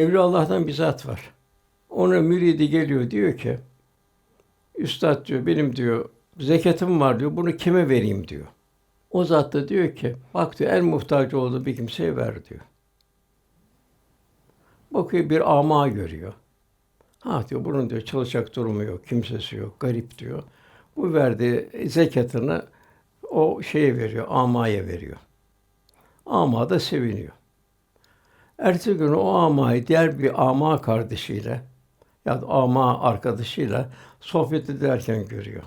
Evliya Allah'tan bir zat var. Ona müridi geliyor diyor ki, Üstad diyor, benim diyor, zekatım var diyor, bunu kime vereyim diyor. O zat da diyor ki, bak diyor, en muhtaç olduğu bir kimseye ver diyor. Bakıyor bir ama görüyor. Ha diyor, bunun diyor çalışacak durumu yok, kimsesi yok, garip diyor. Bu verdiği zekatını o şeye veriyor, amaya veriyor. Ama da seviniyor. Ertesi gün o amayı diğer bir ama kardeşiyle ya da ama arkadaşıyla sohbet ederken görüyor.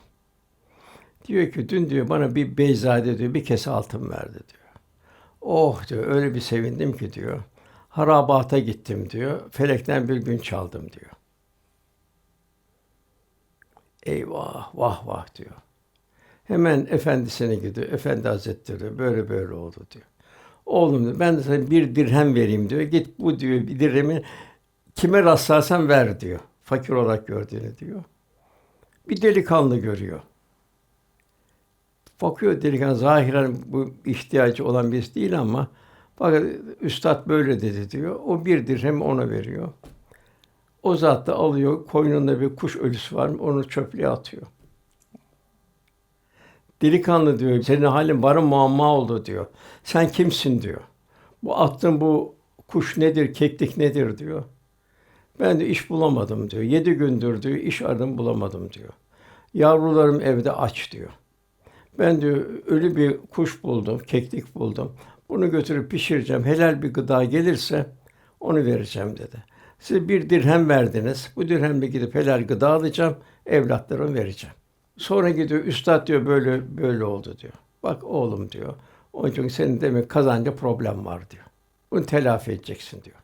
Diyor ki dün diyor bana bir beyzade diyor bir kese altın verdi diyor. Oh diyor öyle bir sevindim ki diyor. Harabata gittim diyor. Felekten bir gün çaldım diyor. Eyvah vah vah diyor. Hemen efendisine gidiyor. Efendi Hazretleri böyle böyle oldu diyor. Oğlum diyor, ben de sana bir dirhem vereyim diyor. Git bu diyor bir dirhemi kime rastlarsan ver diyor. Fakir olarak gördüğünü diyor. Bir delikanlı görüyor. Bakıyor delikanlı zahiren bu ihtiyacı olan birisi değil ama fakat üstad böyle dedi diyor. O bir dirhem ona veriyor. O zat da alıyor, koynunda bir kuş ölüsü var, onu çöplüğe atıyor. Delikanlı diyor, senin halin bana muamma oldu diyor. Sen kimsin diyor. Bu attığın bu kuş nedir, keklik nedir diyor. Ben de iş bulamadım diyor. Yedi gündür diyor, iş aradım bulamadım diyor. Yavrularım evde aç diyor. Ben diyor ölü bir kuş buldum, keklik buldum. Bunu götürüp pişireceğim. Helal bir gıda gelirse onu vereceğim dedi. Siz bir dirhem verdiniz. Bu dirhemle gidip helal gıda alacağım. Evlatlarıma vereceğim. Sonra gidiyor, üstad diyor böyle böyle oldu diyor. Bak oğlum diyor. Onun için senin demek kazancı problem var diyor. Bunu telafi edeceksin diyor.